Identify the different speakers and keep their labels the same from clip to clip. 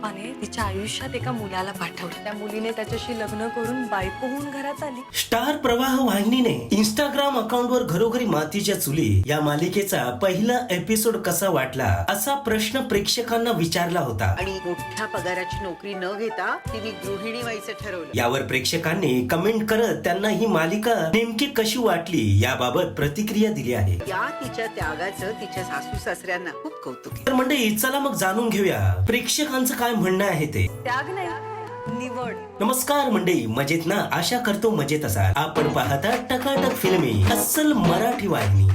Speaker 1: पप्पाने तिच्या आयुष्यात एका मुलाला पाठवलं. त्या मुलीने त्याच्याशी लग्न करून बायको होऊन घरात आली.
Speaker 2: स्टार प्रवाह वाहिनीने इंस्टाग्राम अकाउंटवर घरोघरी मातीच्या चुली या मालिकेचा पहिला एपिसोड कसा वाटला असा प्रश्न प्रेक्षकांना विचारला होता.
Speaker 3: आणि मोठ्या पगाराची नोकरी न घेता तिने गृहिणी व्हायचं ठरवलं.
Speaker 2: यावर प्रेक्षकांनी कमेंट करत त्यांना ही मालिका नेमकी कशी वाटली याबाबत प्रतिक्रिया दिली आहे.
Speaker 3: या तिच्या त्यागाचं तिच्या सासू सासऱ्यांना खूप कौतुक
Speaker 2: तर मंडळी चला मग जाणून घेऊया. प्रेक्षकांचं काय म्हणणं आहे ते?
Speaker 1: त्याग नाही निवड.
Speaker 2: नमस्कार मंडळी मजेत ना? आशा करतो मजेत असाल. आपण पाहता टकाटक फिल्मी अस्सल मराठी वाहिनी.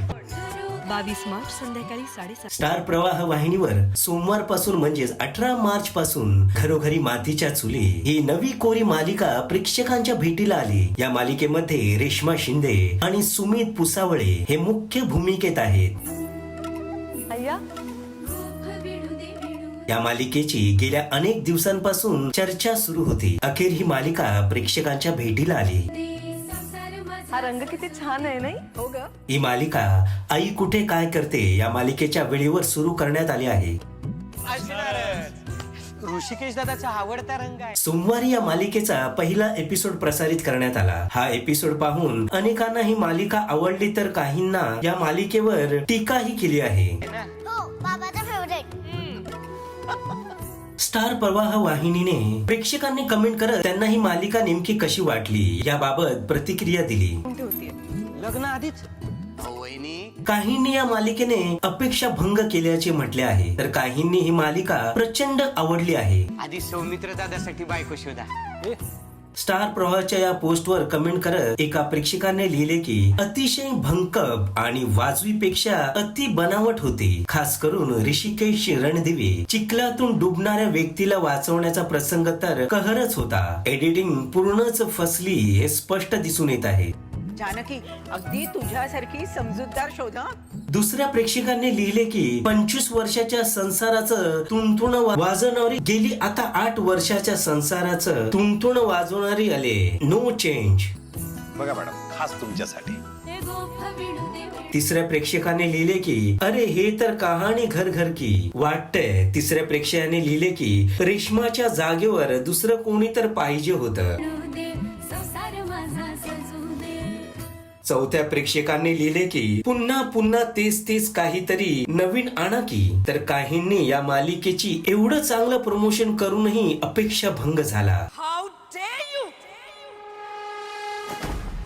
Speaker 1: बावीस मार्च संध्याकाळी साडेसात.
Speaker 2: स्टार प्रवाह वाहिनीवर सोमवारपासून म्हणजेच अठरा मार्च पासून घरोघरी मातीच्या चुली ही नवी कोरी मालिका प्रेक्षकांच्या भेटीला आली. या मालिकेमध्ये रेश्मा शिंदे आणि सुमित पुसावळे हे मुख्य भूमिकेत आहेत.
Speaker 1: अय्या
Speaker 2: या मालिकेची गेल्या अनेक दिवसांपासून चर्चा सुरू होती. अखेर ही मालिका प्रेक्षकांच्या भेटीला आली.
Speaker 1: हा रंग किती छान आहे नाही? हो ग.
Speaker 2: ही मालिका आई कुठे काय करते या मालिकेच्या वेळेवर सुरू करण्यात आली आहे.
Speaker 4: ऋषिकेश दादाचा आवडता रंग आहे.
Speaker 2: सोमवारी या मालिकेचा पहिला एपिसोड प्रसारित करण्यात आला. हा एपिसोड पाहून अनेकांना ही मालिका आवडली तर काहींना या मालिकेवर टीकाही केली आहे.
Speaker 5: हो बाबाचा
Speaker 2: स्टार प्रवाह वाहिनीने प्रेक्षकांनी कमेंट करत त्यांना ही मालिका नेमकी कशी वाटली याबाबत प्रतिक्रिया दिली.
Speaker 4: लग्न आधीच
Speaker 2: काहींनी या मालिकेने अपेक्षा भंग केल्याचे म्हटले आहे. तर काहींनी ही मालिका प्रचंड आवडली आहे.
Speaker 4: आधी सौमित्र दादासाठी बायको शोधा.
Speaker 2: स्टार प्रवाहाच्या या पोस्टवर कमेंट करत एका प्रेक्षकाने लिहिले की अतिशय भंकप आणि वाजवीपेक्षा अति बनावट होती. खास करून ऋषिकेश रणदिवे चिखलातून डुबणाऱ्या व्यक्तीला वाचवण्याचा प्रसंग तर कहरच होता. एडिटिंग पूर्णच फसली हे स्पष्ट दिसून येत आहे.
Speaker 3: जानकी अगदी तुझ्यासारखी समजूतदार शोधा.
Speaker 2: दुसऱ्या प्रेक्षकांनी लिहिले की पंचवीस वर्षाच्या संसाराचं तुंतुण वा- वाजवणारी गेली आता आठ वर्षाच्या संसाराचं तुंतुण वाजवणारी आले. नो चेंज
Speaker 6: बघा मॅडम खास तुमच्यासाठी.
Speaker 2: तिसऱ्या प्रेक्षकाने लिहिले की अरे हे तर कहाणी घर घर की वाटतंय. तिसऱ्या प्रेक्षकाने लिहिले की रेशमाच्या जागेवर दुसरं कोणी तर पाहिजे होतं. चौथ्या प्रेक्षकांनी लिहिले की पुन्हा पुन्हा तेच तेच काहीतरी नवीन आणा की. तर काहींनी या मालिकेची एवढं चांगलं प्रमोशन करूनही अपेक्षा भंग झाला.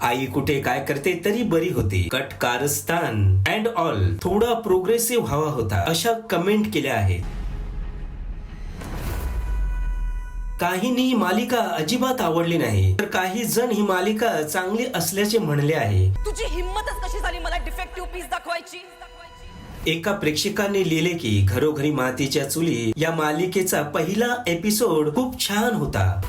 Speaker 2: आई कुठे काय करते तरी बरी होती. कट कारस्थान. अँड ऑल थोडा प्रोग्रेसिव्ह व्हावा होता. अशा कमेंट केल्या आहेत. काहींनी ही मालिका अजिबात आवडली नाही. तर काही जण ही मालिका चांगली असल्याचे म्हणले आहे.
Speaker 1: तुझी हिंमतच कशी झाली मला डिफेक्टिव्ह पीस दाखवायची?
Speaker 2: एका प्रेक्षकाने लिहिले की घरोघरी मातीच्या चुली या मालिकेचा पहिला एपिसोड खूप छान होता.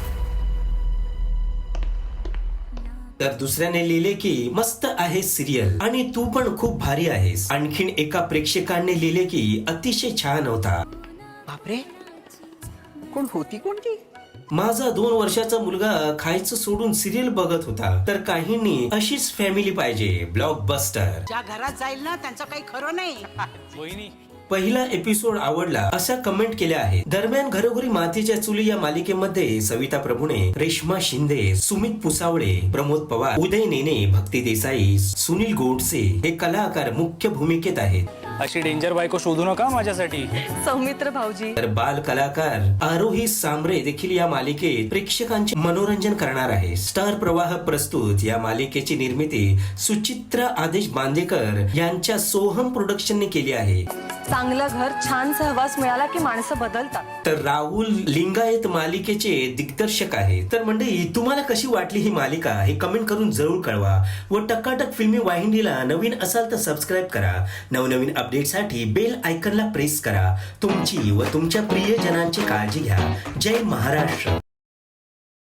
Speaker 2: तर दुसऱ्याने लिहिले की मस्त आहे सिरियल आणि तू पण खूप भारी आहेस. आणखीन एका प्रेक्षकाने लिहिले की अतिशय छान होता.
Speaker 3: बापरे. कोण होती कोणती?
Speaker 2: माझा दोन वर्षाचा मुलगा खायचं सोडून सिरियल बघत होता. तर काहींनी अशीच फॅमिली पाहिजे ब्लॉकबस्टर
Speaker 3: ज्या घरात जाईल ना त्यांचं काही खरं नाही.
Speaker 2: पहिला एपिसोड आवडला अशा कमेंट केल्या आहेत. दरम्यान घरोघरी मातीच्या चुली या मालिकेमध्ये सविता प्रभूने रेश्मा शिंदे सुमित पुसावळे प्रमोद पवार उदय नेने भक्ती देसाई सुनील गोडसे हे कलाकार मुख्य भूमिकेत आहेत.
Speaker 7: अशी डेंजर बायको शोधू नका माझ्यासाठी.
Speaker 1: सौमित्र भाऊजी.
Speaker 2: तर बाल कलाकार आरोही सांबरे देखील या मालिकेत प्रेक्षकांचे मनोरंजन करणार आहे. स्टार प्रवाह प्रस्तुत या मालिकेची निर्मिती सुचित्रा आदेश बांदेकर यांच्या सोहम प्रोडक्शनने केली आहे.
Speaker 1: चांगलं घर छान सहवास मिळाला की माणसं बदलतात?
Speaker 2: तर राहुल लिंगायत मालिकेचे दिग्दर्शक आहेत तर मंडळी तुम्हाला कशी वाटली ही मालिका? हे कमेंट करून जरूर कळवा. व टकाटक फिल्मी वाहिनीला नवीन असाल तर सबस्क्राईब करा. नवनवीन अपडेटसाठी बेल आयकनला प्रेस करा. तुमची व तुमच्या प्रियजनांची काळजी घ्या. जय महाराष्ट्र.